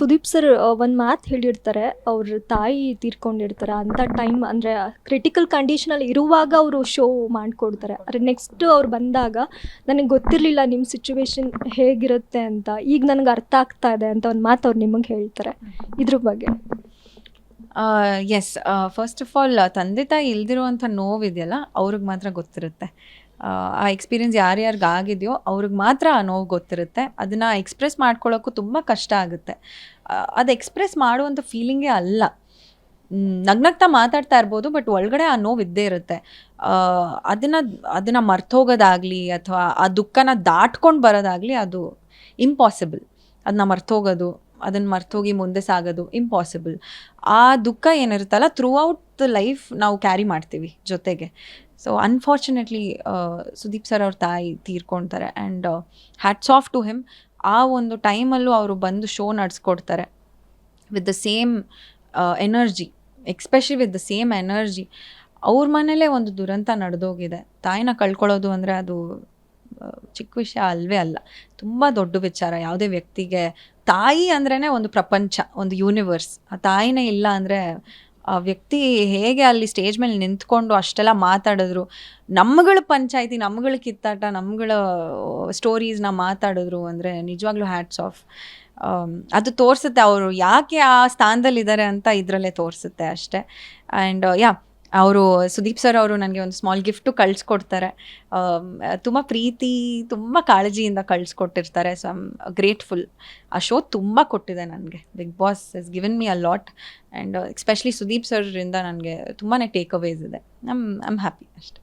Sudeep sir ಒಂದು ಮಾತು ಹೇಳಿರ್ತಾರೆ, ಅವ್ರ ತಾಯಿ ತೀರ್ಕೊಂಡಿರ್ತಾರೆ ಅಂಥ ಟೈಮ್ ಅಂದರೆ ಕ್ರಿಟಿಕಲ್ ಕಂಡೀಷನಲ್ಲಿ ಇರುವಾಗ ಅವರು ಶೋ ಮಾಡಿಕೊಡ್ತಾರೆ. ಆದರೆ ನೆಕ್ಸ್ಟ್ ಅವ್ರು ಬಂದಾಗ, ನನಗೆ ಗೊತ್ತಿರಲಿಲ್ಲ ನಿಮ್ಮ ಸಿಚುವೇಶನ್ ಹೇಗಿರುತ್ತೆ ಅಂತ, ಈಗ ನನಗೆ ಅರ್ಥ ಆಗ್ತಾ ಇದೆ ಅಂತ ಒಂದು ಮಾತು ಅವ್ರು ನಿಮಗೆ ಹೇಳ್ತಾರೆ. ಇದ್ರ ಬಗ್ಗೆ. ಎಸ್ ಫಸ್ಟ್ ಆಫ್ ಆಲ್ ತಂದೆ ತಾಯಿ ಇಲ್ದಿರುವಂಥ ನೋವಿದೆಯಲ್ಲ, ಅವ್ರಿಗೆ ಮಾತ್ರ ಗೊತ್ತಿರುತ್ತೆ. ಆ, ಎಕ್ಸ್ಪೀರಿಯನ್ಸ್ ಯಾರ್ಯಾರಿಗೆ ಆಗಿದೆಯೋ ಅವ್ರಿಗೆ ಮಾತ್ರ ಆ ನೋವು ಗೊತ್ತಿರುತ್ತೆ. ಅದನ್ನು ಎಕ್ಸ್ಪ್ರೆಸ್ ಮಾಡ್ಕೊಳ್ಳೋಕ್ಕೂ ತುಂಬ ಕಷ್ಟ ಆಗುತ್ತೆ. ಅದು ಎಕ್ಸ್ಪ್ರೆಸ್ ಮಾಡುವಂಥ ಫೀಲಿಂಗೇ ಅಲ್ಲ. ನಗ್ನಗ್ತಾ ಮಾತಾಡ್ತಾ ಇರ್ಬೋದು ಬಟ್ ಒಳಗಡೆ ಆ ನೋವು ಇದ್ದೇ ಇರುತ್ತೆ. ಅದನ್ನು ಅದನ್ನು ಮರ್ತೋಗೋದಾಗಲಿ ಅಥವಾ ಆ ದುಃಖನ ದಾಟ್ಕೊಂಡು ಬರೋದಾಗಲಿ ಅದು ಇಂಪಾಸಿಬಲ್ ಅದನ್ನ ಮರ್ತೋಗೋದು ಅದನ್ನು ಮರ್ತೋಗಿ ಮುಂದೆ ಸಾಗೋದು ಇಂಪಾಸಿಬಲ್ ಆ ದುಃಖ ಏನಿರುತ್ತಲ್ಲ ಥ್ರೂ ಔಟ್ ದ ಲೈಫ್ ನಾವು ಕ್ಯಾರಿ ಮಾಡ್ತೀವಿ ಜೊತೆಗೆ. ಸೊ ಅನ್ಫಾರ್ಚುನೇಟ್ಲಿ ಸುದೀಪ್ ಸರ್ ಅವ್ರ ತಾಯಿ ತೀರ್ಕೊಳ್ತಾರೆ and hats off to him ಆ ಒಂದು ಟೈಮಲ್ಲೂ ಅವರು ಬಂದು show ನಡೆಸ್ಕೊಡ್ತಾರೆ. With the same energy especially with the same energy ಅವ್ರ ಮನೇಲೇ ಒಂದು ದುರಂತ ನಡೆದೋಗಿದೆ. ತಾಯಿನ ಕಳ್ಕೊಳ್ಳೋದು ಅಂದರೆ ಅದು ಚಿಕ್ಕ ವಿಷಯ ಅಲ್ವೇ ಅಲ್ಲ. ತುಂಬ ದೊಡ್ಡ ವಿಚಾರ. ಯಾವುದೇ ವ್ಯಕ್ತಿಗೆ ತಾಯಿ ಅಂದ್ರೇ ಒಂದು ಪ್ರಪಂಚ, ಒಂದು ಯೂನಿವರ್ಸ್ ಆ ತಾಯಿನೇ ಇಲ್ಲ ಅಂದರೆ ಆ ವ್ಯಕ್ತಿ ಹೇಗೆ ಅಲ್ಲಿ ಸ್ಟೇಜ್ ಮೇಲೆ ನಿಂತ್ಕೊಂಡು ಅಷ್ಟೆಲ್ಲ ಮಾತಾಡಿದ್ರು? ನಮ್ಗಳ ಪಂಚಾಯಿತಿ, ನಮ್ಗಳ ಕಿತ್ತಾಟ, ನಮ್ಗಳ ಸ್ಟೋರೀಸ್ನ ಮಾತಾಡಿದ್ರು ಅಂದರೆ ನಿಜವಾಗ್ಲೂ ಹ್ಯಾಟ್ಸ್ ಆಫ್ ಅದು ತೋರಿಸುತ್ತೆ. ಅವರು ಯಾಕೆ ಆ ಸ್ಥಾನದಲ್ಲಿದ್ದಾರೆ ಅಂತ ಇದರಲ್ಲೇ ತೋರಿಸುತ್ತೆ ಅಷ್ಟೇ. ಆ್ಯಂಡ್ ಯಾ ಅವರು, ಸುದೀಪ್ ಸರ್ ಅವರು ನನಗೆ ಒಂದು ಸ್ಮಾಲ್ ಗಿಫ್ಟು ಕಳಿಸ್ಕೊಡ್ತಾರೆ. ತುಂಬ ಪ್ರೀತಿ, ತುಂಬ ಕಾಳಜಿಯಿಂದ ಕಳಿಸ್ಕೊಟ್ಟಿರ್ತಾರೆ. ಸೊ ಐಮ್ ಗ್ರೇಟ್ಫುಲ್ ಆ ಶೋ ತುಂಬ ಕೊಟ್ಟಿದೆ ನನಗೆ. Big boss is given me a lot and especially Sudeep ಸರ್ರಿಂದ ನನಗೆ ತುಂಬಾ ಟೇಕ್ ಅವೇಸ್ ಇದೆ. ಐಮ್ ಐಮ್ ಹ್ಯಾಪಿ ಅಷ್ಟೆ.